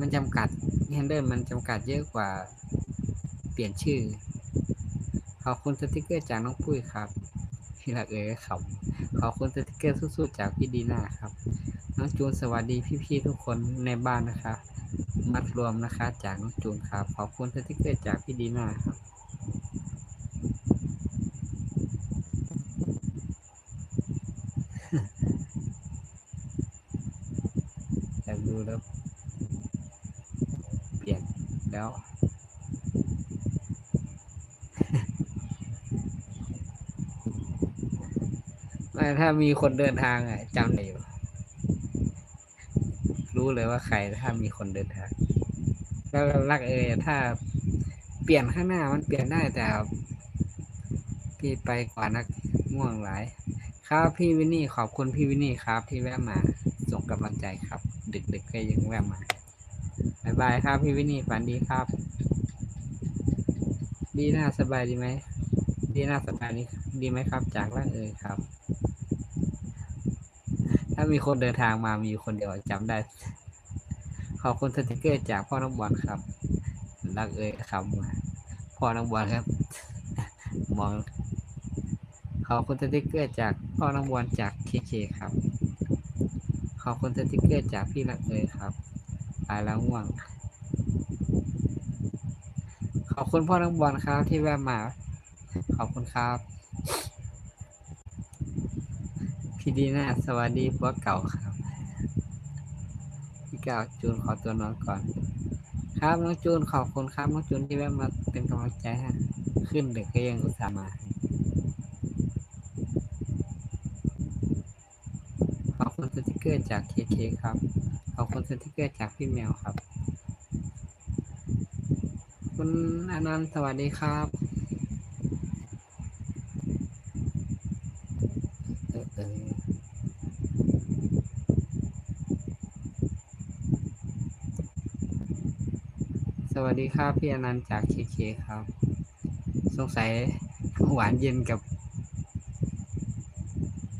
มันจำกัดแฮนเดิลมันจำกัดเยอะกว่าเปลี่ยนชื่อ ขอบคุณสติกเกอร์จากน้องปุ้ยครับพี่รักเอ๋ยขำขอบคุณสติกเกอร์สู้ๆจากพี่ดีน่าครับ น้องจูนสวัสดีพี่ๆทุกคนในบ้านนะคะ มัดรวมนะคะจากน้องจูนครับ ขอบคุณสติกเกอร์จากพี่ดีน่าครับอยากดูแล้วย แล้ว ไม่ถ้ามีคนเดินทางอะจำได้อยู่ รู้เลยว่าใครถ้ามีคนเดินทาง แล้วรักเอยอถ้าเปลี่ยนข้างหน้ามันเปลี่ยนได้แต่พี่ไปก่อนนักง่วงหลาย ครับพี่วินนี่ขอบคุณพี่วินนี่ครับ ที่แวะมาส่งกำลังใจครับ ดึกๆก็ยังแวะมา บายบายครับพี่วินนี่ฝันดีครับ ดีน่าสบายดีไหม ดีน่าสบายดีดีไหมครับ จากร่างเอ่ยครับ ถ้ามีคนเดินทางมามีคนเดียวจำได้ ขอบคุณสติกเกอร์จากพ่อน้องบอลครับ รักเอ่ยครับพ่อน้องบอลครับ มอง ขอบคุณสติกเกอร์จากพ่อน้องบอลจากเคเคครับ ขอบคุณสติกเกอร์จากพี่รักเอ่ยครับ ไปแล้วง่วง ขอบคุณพ่อน้องบอลครับที่แวะมา ขอบคุณครับ พี่ดีน่าสวัสดีพวกเก่าครับ พี่เก่าจูนขอตัวนอนก่อน ครับน้องจูนขอบคุณครับน้องจูนที่แวะมาเป็นกำลังใจให้ขึ้นเด็กก็ยังอุตส่าห์มา ขอบคุณสติก เกอร์จากเคเคครับ ขอบคุณสติกเกอร์จากพี่แมวครับ คุณอนันต์สวัสดีครับ เออเออสวัสดีครับพี่อนันต์จากเคเคครับ สงสัยหวานเย็นกับ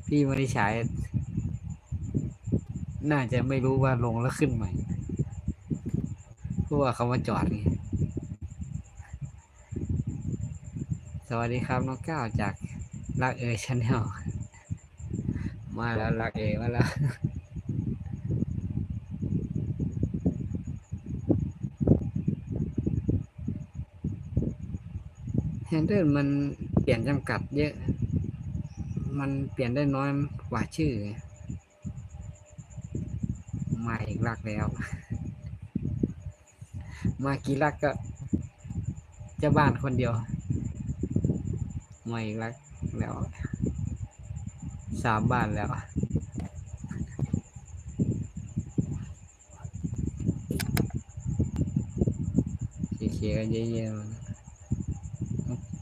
พี่มริฉาย น่าจะไม่รู้ว่าลงแล้วขึ้นใหม่เพราะว่าเขามาจอดไงสวัสดีครับน้องก้าวจากรักเอชแนลมาแล้วรักเอมาแล้วแฮนเดิลมันเปลี่ยนจำกัดเยอะ มันเปลี่ยนได้น้อยกว่าชื่อ มาอีกรักแล้ว มากี่รักก็เจ้าบ้านคนเดียว มาอีกรักแล้ว สามบ้านแล้วเคๆกันเยอะๆนะ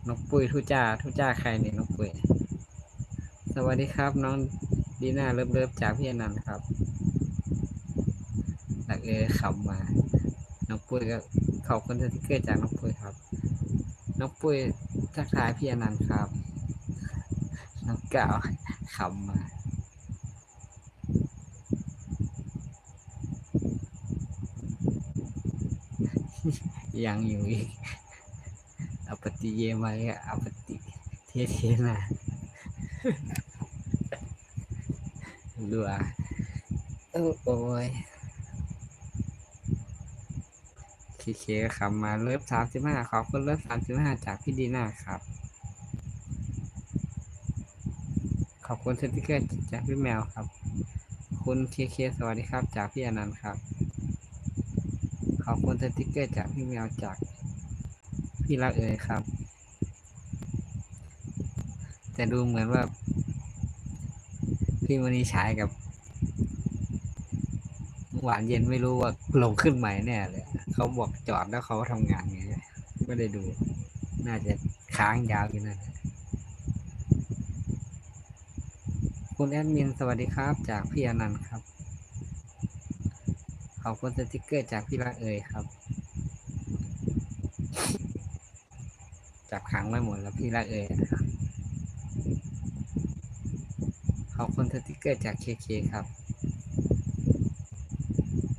น้องปุ้ยทุจ้าทุจ้าใครเนี่ยน้องปุ้ยสวัสดีครับ น้องดีน่าเลิฟเลิฟจากพี่อนันต์ครับ หลักเออขำมา น้องปุ้ยก็ขอบคุณสติกเกอร์จากน้องปุ้ยครับ น้องปุ้ยทักทายพี่อนันต์ครับ น้องก้าวขำมายังอยู่อีกอปฏิเยมาเลยอปฏิเทเทนาดูอะเออโอ้ย เคเคคำมาเลิฟสามสิบห้าขอบคุณเลิฟสามสิบห้าจากพี่ดีน่าครับ ขอบคุณสติกเกอร์จากพี่แมวครับ คุณเคเคสวัสดีครับ จากพี่อนันต์ครับ ขอบคุณสติกเกอร์จากพี่แมวจากพี่รักเอ๋ยครับ แต่ดูเหมือนว่า พี่มณีฉายกับหวานเย็นไม่รู้ว่าลงขึ้นใหม่แน่เลย เขาบอกจอดแล้วเขาทำงานไงไม่ได้ดู น่าจะค้างยาวอยู่นั่นคุณแอดมินสวัสดีครับ จากพี่อนันต์ครับ ขอบคุณสติกเกอร์จากพี่รักเอ๋ยครับ จับขังไว้หมดแล้วพี่รักเอ๋ยนะครับขอบคุณสติกเกอร์จากเคเคครับ